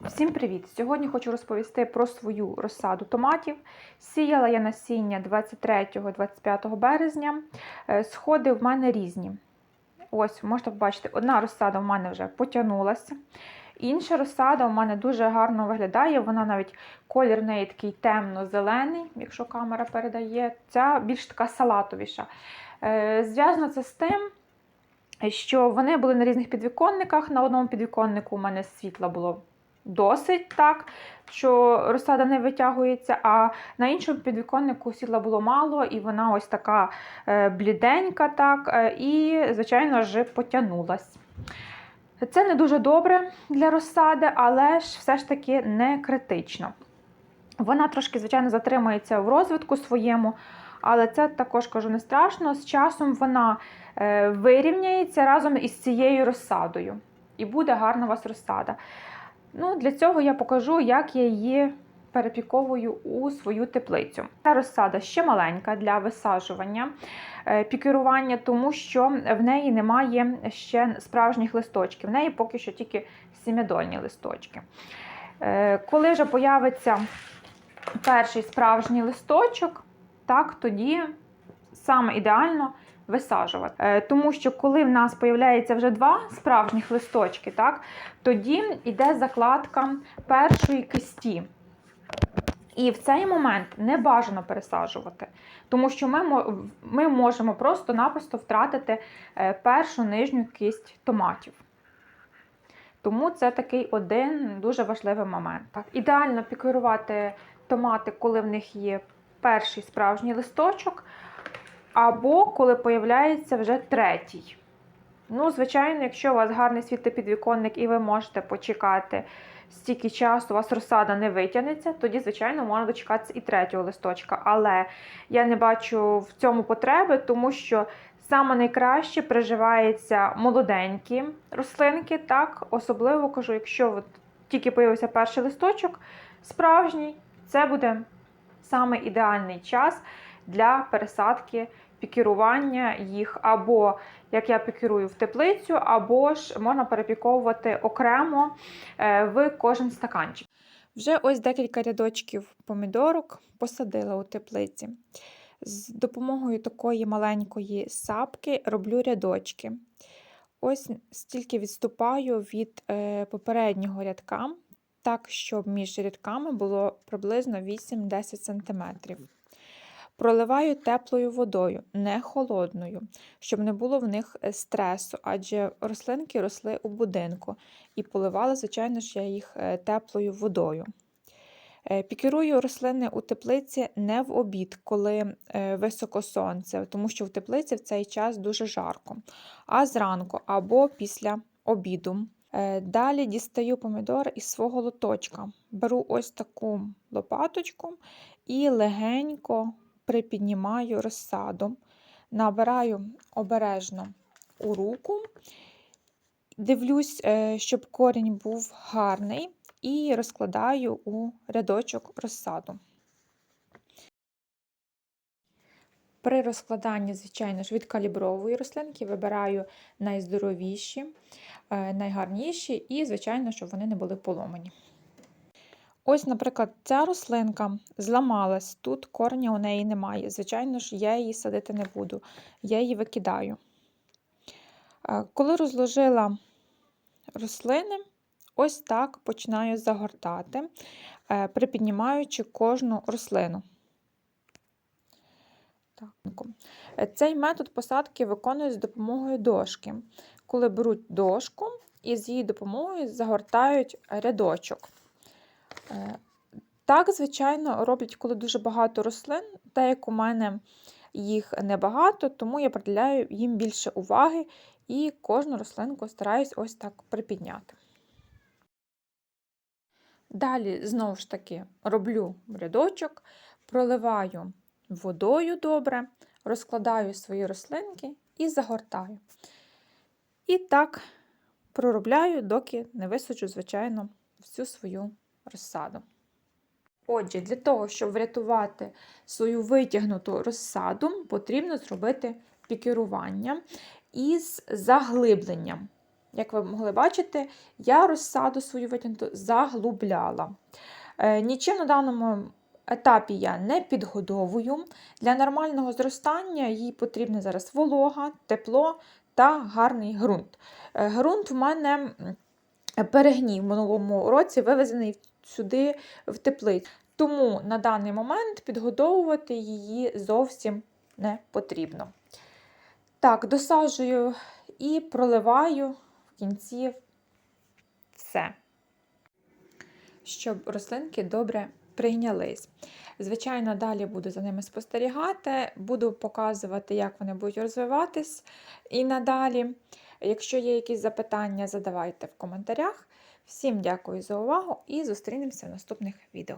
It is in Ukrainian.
Всім привіт! Сьогодні хочу розповісти про свою розсаду томатів. Сіяла я насіння 23-25 березня. Е, Сходи в мене різні. Ось, можете побачити, одна розсада в мене вже потягнулася. Інша розсада у мене дуже гарно виглядає. Вона навіть колір неї такий темно-зелений, якщо камера передає. Ця більш така салатовіша. Е, Зв'язано це з тим, що вони були на різних підвіконниках. На одному підвіконнику у мене світла було досить так, що розсада не витягується, а на іншому підвіконнику світла було мало, і вона ось така е, бліденька, так, е, і, звичайно ж, потягнулась. Це не дуже добре для розсади, але ж все ж таки не критично. Вона трошки, звичайно, затримається в розвитку своєму, але це також кажу не страшно. З часом вона е, вирівняється разом із цією розсадою. І буде гарна у вас розсада. Ну, Для цього я покажу, як я її перепіковую у свою теплицю. Ця розсада ще маленька для висаджування, е, пікірування, тому що в неї немає ще справжніх листочків. В неї поки що тільки сім'ядольні листочки. Е, Коли вже появиться перший справжній листочок, так, тоді саме ідеально висаджувати. Е, Тому що коли в нас появляється вже два справжніх листочки, так, тоді йде закладка першої кисті. І в цей момент не бажано пересаджувати, тому що ми, ми можемо просто-напросто втратити е, першу нижню кисть томатів. Тому це такий один дуже важливий момент. Так, ідеально пікірувати томати, коли в них є перший справжній листочок, або коли появляється вже третій. Ну, звичайно, якщо у вас гарний світлопідвіконник і ви можете почекати стільки часу, у вас розсада не витягнеться, тоді, звичайно, можна дочекатися і третього листочка. Але я не бачу в цьому потреби, тому що саме найкраще приживаються молоденькі рослинки, так, особливо кажу, якщо от тільки появився перший листочок справжній, це буде саме ідеальний час для пересадки пікірування їх, або як я пікірую в теплицю, або ж можна перепіковувати окремо е, в кожен стаканчик. Вже ось декілька рядочків помідорок посадила у теплиці. З допомогою такої маленької сапки роблю рядочки. Ось стільки відступаю від е, попереднього рядка, так, щоб між рядками було приблизно 8-10 см. Проливаю теплою водою, не холодною, щоб не було в них е, стресу, адже рослинки росли у будинку і поливала, звичайно ж, я їх е, теплою водою. Е, Пікірую рослини у теплиці не в обід, коли високо сонце, тому що в теплиці в цей час дуже жарко, а зранку або після обіду. Далі дістаю помідор із свого лоточка. Беру ось таку лопаточку і легенько припіднімаю розсаду, набираю обережно у руку, дивлюсь, е, щоб корінь був гарний, і розкладаю у рядочок розсаду. При розкладанні, звичайно ж, відкалібровую рослинки, вибираю найздоровіші, е, найгарніші і, звичайно, щоб вони не були поломані. Ось, наприклад, ця рослинка зламалась, тут корня у неї немає. Звичайно ж, я її садити не буду, я її викидаю. Е, Коли розложила рослини, ось так починаю загортати, е, припіднімаючи кожну рослину. Е, Цей метод посадки виконують з допомогою дошки. Коли беруть дошку і з її допомогою загортають рядочок. Е, Так, звичайно, роблять, коли дуже багато рослин, так як у мене їх небагато, тому я приділяю їм більше уваги і кожну рослинку стараюсь ось так припідняти. Далі, знову ж таки, роблю рядочок, проливаю водою добре, розкладаю свої рослинки і загортаю. І так проробляю, доки не висаджу, звичайно, всю свою розсаду. Отже, для того, щоб врятувати свою витягнуту розсаду, потрібно зробити пікірування із заглибленням. як ви могли бачити, я розсаду свою витягнуту заглубляла. Е, Нічим на даному етапі я не підгодовую. Для нормального зростання їй потрібна зараз волога, тепло та гарний ґрунт. Е, Ґрунт в мене перегній в минулому році вивезений сюди в теплицю. Тому на даний момент підгодовувати її зовсім не потрібно. Так, досаджую і проливаю в кінці все, щоб рослинки добре прийнялись. Звичайно, далі буду за ними спостерігати, буду показувати, як вони будуть розвиватись і надалі. Якщо є якісь запитання, задавайте в коментарях. Всім дякую за увагу і зустрінемося в наступних відео.